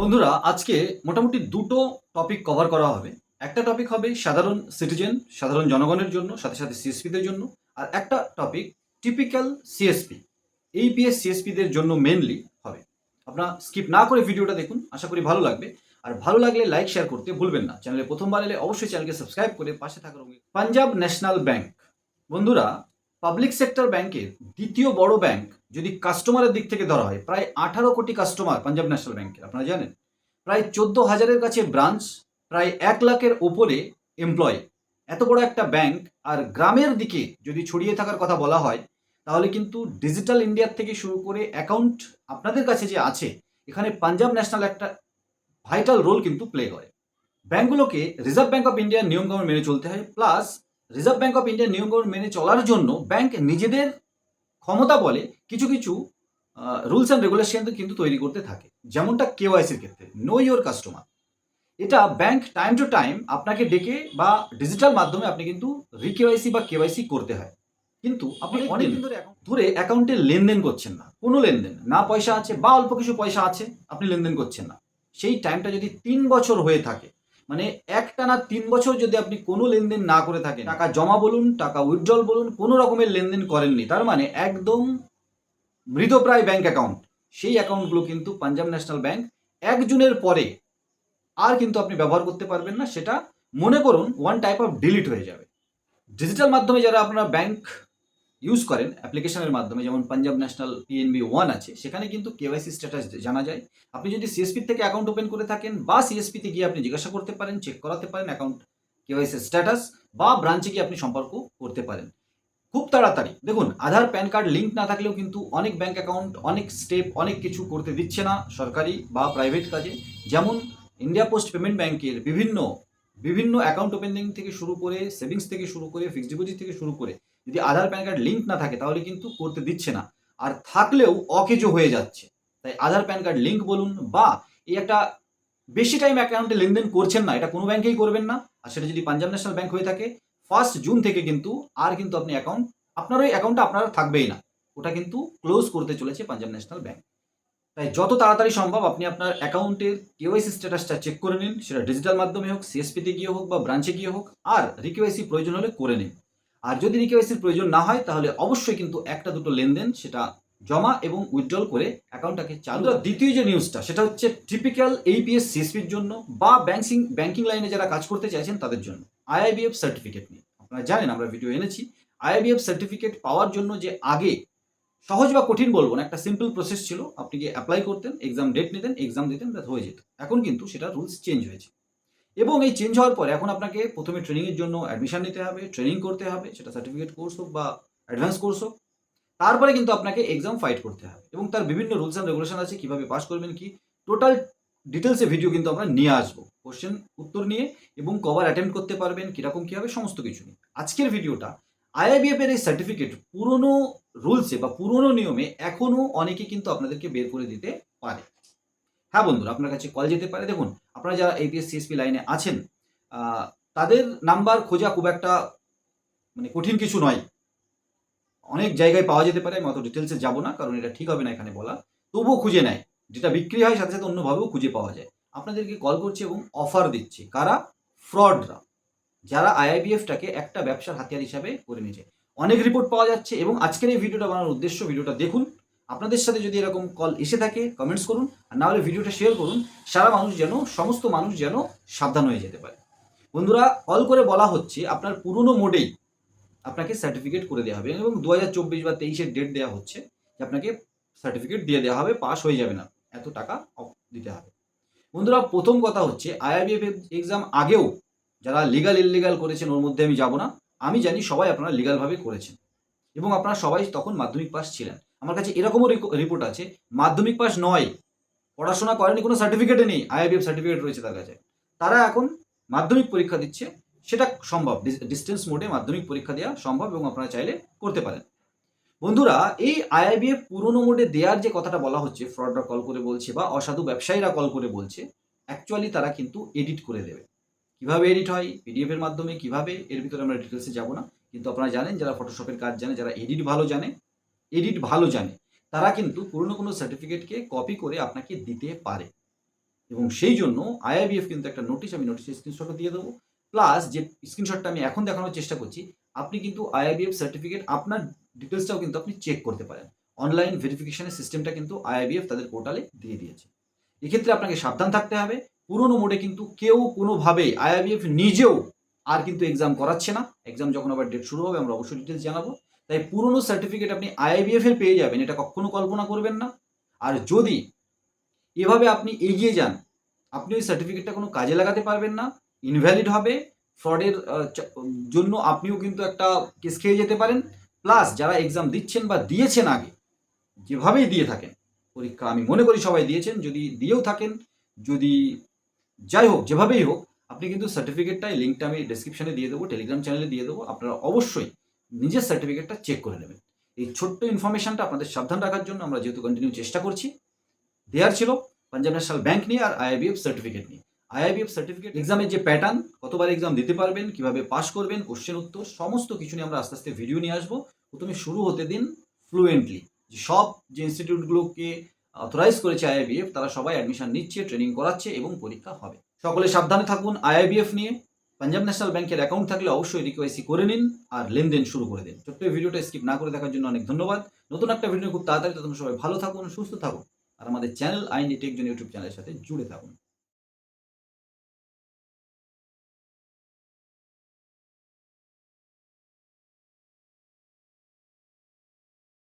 বন্ধুরা, আজকে মোটামুটি দুটো টপিক কভার করা হবে। একটা টপিক হবে সাধারণ সিটিজেন সাধারণ জনগণের জন্য, সাথে সাথে সিএসপিদের জন্য, আর একটা টপিক টিপিক্যাল সিএসপি এইপিএস সিএসপিদের জন্য মেনলি হবে। আপনারা স্কিপ না করে ভিডিওটা দেখুন, আশা করি ভালো লাগবে। আর ভালো লাগলে লাইক শেয়ার করতে ভুলবেন না। চ্যানেলে প্রথমবার এলে অবশ্যই চ্যানেলকে সাবস্ক্রাইব করে পাশে থাকার পাঞ্জাব ন্যাশনাল ব্যাংক। বন্ধুরা পাবলিক সেক্টর ব্যাংকের দ্বিতীয় বড় ব্যাংক যদি কাস্টমারের দিক থেকে ধরা হয়, প্রায় আঠারো কোটি কাস্টমার পাঞ্জাব ন্যাশনাল ব্যাংকের আপনারা জানেন? প্রায় চোদ্দ হাজারের কাছে ব্রাঞ্চ প্রায় এক লাখের ওপরে এমপ্লয় এত বড় একটা ব্যাংক আর গ্রামের দিকে যদি ছড়িয়ে থাকার কথা বলা হয়, তাহলে কিন্তু ডিজিটাল ইন্ডিয়ার থেকে শুরু করে অ্যাকাউন্ট আপনাদের কাছে যে আছে, এখানে পাঞ্জাব ন্যাশনাল একটা ভাইটাল রোল কিন্তু প্লে করে। ব্যাংকগুলোকে রিজার্ভ ব্যাংক অফ ইন্ডিয়ার নিয়মকানুন মেনে চলতে হয় প্লাস রিজার্ভ ব্যাংক অফ ইন্ডিয়ার নিয়মকানুন মেনে চলার জন্য ব্যাংক নিজেদের ক্ষমতা বলে কিছু কিছু রুলস অ্যান্ড রেগুলেশন কিন্তু তৈরি করতে থাকে। যেমনটা কেওয়াইসির ক্ষেত্রে নো ইয়োর কাস্টমার এটা ব্যাংক টাইম টু টাইম আপনাকে ডেকে বা ডিজিটাল মাধ্যমে আপনি কিন্তু রিকেওয়াইসি বা কেওয়াইসি করতে হয়। কিন্তু আপনি অনেক দিন ধরে ধরে অ্যাকাউন্টে লেনদেন করছেন না। কোনো লেনদেন না। পয়সা আছে বা অল্প কিছু পয়সা আছে আপনি লেনদেন করছেন না। সেই টাইমটা যদি তিন বছর হয়ে থাকে মানে একটানা তিন বছর যদি আপনি কোনো লেনদেন না করে থাকেন, টাকা জমা বলুন, টাকা উইথড্রল বলুন, কোনো রকমের লেনদেন করেননি, তার মানে একদম মৃতপ্রায় ব্যাংক অ্যাকাউন্ট সেই অ্যাকাউন্টগুলো কিন্তু পাঞ্জাব ন্যাশনাল ব্যাংক এক জুনের পরে আর কিন্তু আপনি ব্যবহার করতে পারবেন না, সেটা মনে করুন ওয়ান টাইপ অফ ডিলিট হয়ে যাবে। ডিজিটাল মাধ্যমে যারা আপনারা ব্যাংক ইউজ করেন অ্যাপ্লিকেশনের মাধ্যমে, যেমন পাঞ্জাব ন্যাশনাল পিএনবি ওয়ান আছে, সেখানে কিন্তু কেওয়াইসি স্ট্যাটাস জানা যায়। আপনি যদি সিএসপি থেকে অ্যাকাউন্ট ওপেন করে থাকেন বা সিএসপিতে গিয়ে আপনি জিজ্ঞাসা করতে পারেন চেক করাতে পারেন অ্যাকাউন্ট কেওয়াইসি স্ট্যাটাস বা ব্রাঞ্চে গিয়ে আপনি সম্পর্ক করতে পারেন। খুব তাড়াতাড়ি। দেখুন, আধার প্যান কার্ড লিঙ্ক না থাকলেও কিন্তু অনেক ব্যাংক অ্যাকাউন্ট অনেক স্টেপ অনেক কিছু করতে দিচ্ছে না সরকারি বা প্রাইভেট কাজে। যেমন ইন্ডিয়া পোস্ট পেমেন্ট ব্যাংকের বিভিন্ন বিভিন্ন অ্যাকাউন্ট ওপেনিং থেকে শুরু করে সেভিংস থেকে শুরু করে ফিক্সড ডিপোজিট থেকে শুরু করে যদি আধার প্যান কার্ড লিঙ্ক না থাকে, তাহলে কিন্তু করতে দিচ্ছে না। আর থাকলেও অকেজো হয়ে যাচ্ছে। তাই আধার প্যান কার্ড লিঙ্ক বলুন বা এই একটা বেশি টাইম অ্যাকাউন্টে লেনদেন করছেন না, এটা কোনো ব্যাংকেই করবেন না। আর সেটা যদি পাঞ্জাব ন্যাশনাল ব্যাংক হয়ে থাকে, ফার্স্ট জুন থেকে কিন্তু আর কিন্তু আপনি অ্যাকাউন্ট, আপনার ওই অ্যাকাউন্টটা আপনার থাকবেই না। ওটা কিন্তু ক্লোজ করতে চলেছে পাঞ্জাব ন্যাশনাল ব্যাংক। তাই যত তাড়াতাড়ি সম্ভব আপনি আপনার অ্যাকাউন্টের কেওয়াইসি স্ট্যাটাসটা চেক করে নিন, সেটা ডিজিটাল মাধ্যমে হোক, সিএসপিতে গিয়ে হোক বা ব্রাঞ্চে গিয়ে হোক, আর রিকেওয়াইসি প্রয়োজন হলে করে নিন। আর যদি রিকেওয়াইসির প্রয়োজন না হয় তাহলে অবশ্যই কিন্তু একটা দুটো লেনদেন সেটা জমা এবং উইথড্রল করে অ্যাকাউন্টটাকে চালু দ্বিতীয় যে নিউজটা সেটা হচ্ছে টিপিক্যাল এইপিএস সিএসপির জন্য বা ব্যাংকিং ব্যাংকিং লাইনে যারা কাজ করতে চাইছেন তাদের জন্য। আইআইবিএফ সার্টিফিকেট নিয়ে আপনারা জানেন আমরা ভিডিও এনেছি। আইআইবিএফ সার্টিফিকেট পাওয়ার জন্য যে আগে সহজ বা কঠিন বলব না একটা সিম্পল প্রসেস ছিল। আপনি গিয়ে অ্যাপ্লাই করতেন এক্সাম ডেট নিতেন এক্সাম দিতেন ব্যাস হয়ে যেত। এখন কিন্তু সেটা রুলস চেঞ্জ হয়েছে। এবং এই চেঞ্জ হওয়ার পরে এখন আপনাকে প্রথমে ট্রেনিংয়ের জন্য অ্যাডমিশন নিতে হবে ট্রেনিং করতে হবে, সেটা সার্টিফিকেট কোর্স হোক বা অ্যাডভান্স কোর্স হোক। তারপরে কিন্তু আপনাকে এক্সাম ফাইট করতে হবে এবং তার বিভিন্ন রুলস অ্যান্ড রেগুলেশন আছে, কীভাবে পাস করবেন, কি টোটাল ডিটেলসে ভিডিও কিন্তু আমরা নিয়ে আসব। কোশ্চেন উত্তর নিয়ে এবং কভার অ্যাটেম্প করতে পারবেন, কীরকম কী হবে, সমস্ত কিছু নিয়ে। আজকের ভিডিওটা আইআইবিএফ এর এই সার্টিফিকেট পুরনো রুলসে বা পুরনো নিয়মে এখনও অনেকে কিন্তু আপনাদেরকে বের করে দিতে পারে। হ্যাঁ বন্ধুরা, আপনার কাছে কল যেতে পারে। দেখুন আপনারা যারা এপিএস সিএসপি লাইনে আছেন তাদের নাম্বার খোঁজা খুব একটা মানে কঠিন কিছু নয়। অনেক জায়গায় পাওয়া যেতে পারে, আমি অত ডিটেলসে যাব না, কারণ এটা ঠিক হবে না এখানে বলা। তবুও খুঁজে নেয়। যেটা বিক্রি হয়, সাথে সাথে অন্যভাবেও খুঁজে পাওয়া যায়। আপনাদেরকে কল করছে এবং অফার দিচ্ছে। কারা? ফ্রডরা যারা আইআইবিএফটাকে একটা ব্যবসার হাতিয়ার হিসাবে করে নিয়েছে। অনেক রিপোর্ট পাওয়া যাচ্ছে এবং আজকের এই ভিডিওটা বানানোর উদ্দেশ্য ভিডিওটা দেখুন। আপনাদের সাথে যদি এরকম কল এসে থাকে কমেন্টস করুন, আর না হলে ভিডিওটা শেয়ার করুন, সারা মানুষ যেন, সমস্ত মানুষ যেন সাবধান হয়ে যেতে পারে। বন্ধুরা কল করে বলা হচ্ছে, আপনার পুরনো মোডেই আপনাকে সার্টিফিকেট করে দেওয়া হবে এবং দু হাজার চব্বিশ বা তেইশের ডেট দেওয়া হচ্ছে যে আপনাকে সার্টিফিকেট দিয়ে দেওয়া হবে পাস হয়ে যাবে না। এত টাকা দিতে হবে। বন্ধুরা, প্রথম কথা হচ্ছে আইআইবিএফ এক্সাম আগেও যারা লিগাল ইলিগাল করেছেন, ওর মধ্যে আমি যাব না। আমি জানি সবাই আপনারা লিগালভাবে করেছেন। এবং আপনারা সবাই তখন মাধ্যমিক পাস ছিলেন। আমার কাছে এরকমও রিপোর্ট আছে, মাধ্যমিক পাস নয়। পড়াশোনা করেনি, কোনো সার্টিফিকেটে নেই। আইআইবিএফ সার্টিফিকেট রয়েছে তার কাছে। তারা এখন মাধ্যমিক পরীক্ষা দিচ্ছে, সেটা সম্ভব। ডিস্টেন্স মোডে মাধ্যমিক পরীক্ষা দেওয়া সম্ভব এবং আপনারা চাইলে করতে পারেন। বন্ধুরা, এই আইআইবিএফ পুরনো মোডে দেওয়ার যে কথাটা বলা হচ্ছে ফ্রডরা কল করে বলছে বা অসাধু ব্যবসায়ীরা কল করে বলছে অ্যাকচুয়ালি তারা কিন্তু এডিট করে দেবে। কীভাবে এডিট হয়? পিডিএফ এর মাধ্যমে কীভাবে? এর ভিতরে আমরা ডিটেলসে যাব না। কিন্তু আপনারা জানেন, যারা ফটোশপের কাজ জানে, যারা এডিট ভালো জানে এডিট ভালো জানে, তারা কিন্তু পুরনো কোনো সার্টিফিকেটকে কপি করে আপনাকে দিতে পারে। এবং সেই জন্য আইআইবিএফ কিন্তু একটা নোটিশ আমি নোটিশের স্ক্রিনশটও দিয়ে দেবো। প্লাস যে স্ক্রিনশটটা আমি এখন দেখানোর চেষ্টা করছি, আপনি কিন্তু আইআইবিএফ সার্টিফিকেট আপনার ডিটেলসটাও কিন্তু আপনি চেক করতে পারেন। অনলাইন ভেরিফিকেশনের সিস্টেমটা কিন্তু আইআইবিএফ তাদের পোর্টালে দিয়ে দিয়েছে। এক্ষেত্রে আপনাকে সাবধান থাকতে হবে। পুরনো মোডে কিন্তু কেউ কোনোভাবেই আইআইবিএফ নিজেও আর কিন্তু এক্সাম করাচ্ছে না। এক্সাম যখন আবার ডেট শুরু হবে, আমরা অবশ্যই ডিটেলস জানাব। তাই পুরনো সার্টিফিকেট আপনি আইআইবিএফ এর পেয়ে যাবেন, এটা কখনো কল্পনা করবেন না। আর যদি এভাবে আপনি এগিয়ে যান, আপনি ওই সার্টিফিকেটটা কোনো কাজে লাগাতে পারবেন না ইনভ্যালিড হবে ফ্রডের জন্য আপনিও কিন্তু একটা কেস খেয়ে যেতে পারেন। প্লাস যারা এক্সাম দিচ্ছেন বা দিয়েছেন আগে, যেভাবেই দিয়ে থাকেন, পরীক্ষা আমি মনে করি সবাই দিয়েছেন, যদি দিয়েও থাকেন, যদি যাই হোক, যেভাবেই হোক আপনি কিন্তু সার্টিফিকেটটাই লিঙ্কটা আমি ডিসক্রিপশনে দিয়ে দেবো টেলিগ্রাম চ্যানেলে দিয়ে দেবো, আপনারা অবশ্যই নিজের সার্টিফিকেটটা চেক করে নেবেন। এই ছোট্ট ইনফরমেশনটা আপনাদের সাবধান রাখার জন্য আমরা যেহেতু কন্টিনিউ চেষ্টা করছি দেয়ার ছিল পাঞ্জাব ন্যাশনাল ব্যাংক নিয়ে আর আইআইবিএফ সার্টিফিকেট নিয়ে। আইআইবিএফ সার্টিফিকেট এক্সামের যে প্যাটার্ন কতবার এক্সাম দিতে পারবেন, কীভাবে পাস করবেন কোশ্চেন উত্তর, সমস্ত কিছু নিয়ে আমরা আস্তে আস্তে ভিডিও নিয়ে আসব। প্রথমে শুরু হতে দিন ফ্লুয়েন্টলি যে সব যে ইনস্টিটিউটগুলোকে অথরাইজ করেছে আইআইবিএফ তারা সবাই অ্যাডমিশন নিচ্ছে ট্রেনিং করাচ্ছে এবং পরীক্ষা হবে। সকলে সাবধানে থাকুন। আইআইবিএফ নিয়ে পাঞ্জাব ন্যাশনাল ব্যাংকের অ্যাকাউন্ট থাকলে অবশ্যই রিকোয়েসি করে নিন আর লেনদেন শুরু করে দিন। ছোট্ট ভিডিওটা স্কিপ না করে দেখার জন্য অনেক ধন্যবাদ। নতুন একটা ভিডিও খুব তাড়াতাড়ি তখন সবাই ভালো থাকুন, সুস্থ থাকুন আর আমাদের চ্যানেল আইন টেকজন ইউটিউব চ্যানেলের সাথে জুড়ে থাকুন।